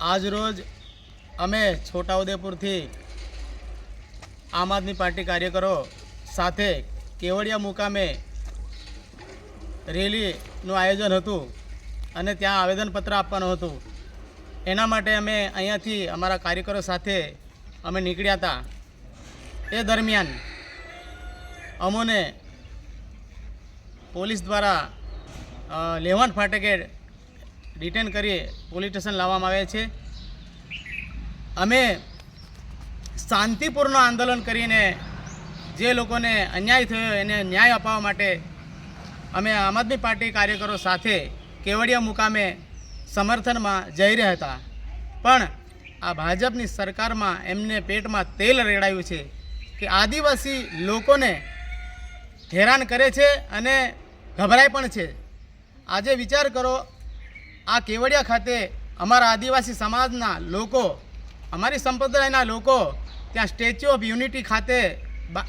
આજ રોજ અમે છોટાઉદેપુરથી આમ આદમી પાર્ટી કાર્યકરો સાથે કેવડિયા મુકામે રેલીનું આયોજન હતું અને ત્યાં આવેદનપત્ર આપવાનું હતું. એના માટે અમે અહીંયાથી અમારા કાર્યકરો સાથે અમે નીકળ્યા હતા. એ દરમિયાન અમોને પોલીસ દ્વારા લેવાન ફાટકે ડિટેન કરી પોલીસ સ્ટેશન લાવવામાં આવે છે. અમે શાંતિપૂર્ણ આંદોલન કરીને જે લોકોને અન્યાય થયો એને ન્યાય અપાવવા માટે અમે આમ આદમી પાર્ટી કાર્યકરો સાથે કેવડિયા મુકામે સમર્થનમાં જઈ રહ્યા હતા. પણ આ ભાજપની સરકારમાં એમને પેટમાં તેલ રેડાયું છે કે આદિવાસી લોકોને હેરાન કરે છે અને ગભરાય પણ છે. આજે વિચાર કરો આ કેવડિયા ખાતે અમારા આદિવાસી સમાજના લોકો, અમારી સંપ્રદાયના લોકો, ત્યાં સ્ટેચ્યુ ઓફ યુનિટી ખાતે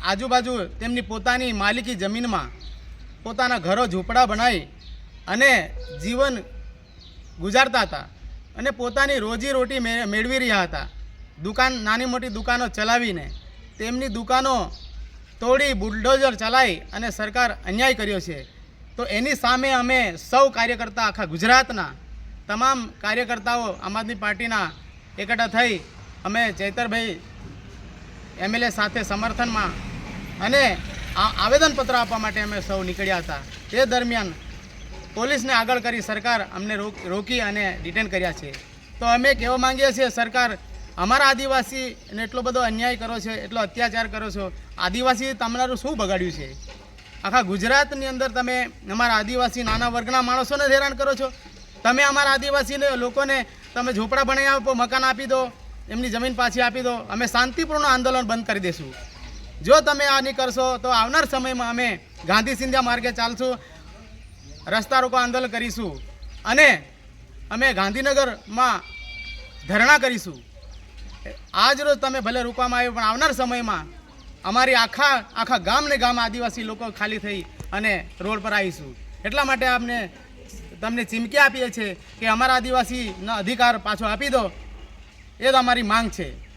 આજુબાજુ તેમની પોતાની માલિકી જમીનમાં પોતાના ઘરો ઝૂંપડા બનાવી અને જીવન ગુજારતા હતા અને પોતાની રોજી રોટી મે- મેળવી રહ્યા હતા. દુકાન, નાની મોટી દુકાનો ચલાવીને તેમની દુકાનો તોડી, બુલડોઝર ચલાવી અને સરકાર અન્યાય કર્યો છે. તો એની સામે અમે સૌ કાર્યકર્તા આખા ગુજરાતના તમામ કાર્યકર્તાઓ આમ આદમી પાર્ટીના એકઠા થઈ અમે ચૈતરભાઈ એમએલએ સાથે સમર્થનમાં અને આવેદનપત્ર આપવા માટે અમે સૌ નીકળ્યા હતા. તે દરમિયાન પોલીસને આગળ કરી સરકાર અમને રોક- અને ડિટેન કર્યા છે. તો અમે કહેવા માંગીએ છીએ, સરકાર અમારા આદિવાસીને એટલો બધો અન્યાય કરો છે, એટલો અત્યાચાર કરો છો, આદિવાસી તમારું શું બગાડ્યું છે? આખા ગુજરાતની અંદર તમે અમારા આદિવાસી નાના વર્ગના માણસોને હેરાન કરો છો? તમે અમારા આદિવાસીને, લોકોને તમે ઝૂંપડા બનાવી આપો, મકાન આપી દો, એમની જમીન પાછી આપી દો, અમે શાંતિપૂર્ણ આંદોલન બંધ કરી દઈશું જો તમે આ નહીં કરશો, તો આવનાર સમયમાં અમે ગાંધી સિંધિયા માર્ગે ચાલશું, રસ્તા રોકો આંદોલન કરીશું અને અમે ગાંધીનગરમાં ધરણા કરીશું. આજ રોજ તમે ભલે રોકવામાં આવ્યો, પણ આવનાર સમયમાં અમારી આખા આખા ગામ ને ગામ આદિવાસી લોકો ખાલી થઈ અને રોડ પર આવીશું. એટલા માટે આપને તમને ચીમકી આપીએ છીએ કે અમારા આદિવાસીનો અધિકાર પાછો આપી દો. એ જ અમારી માંગ છે.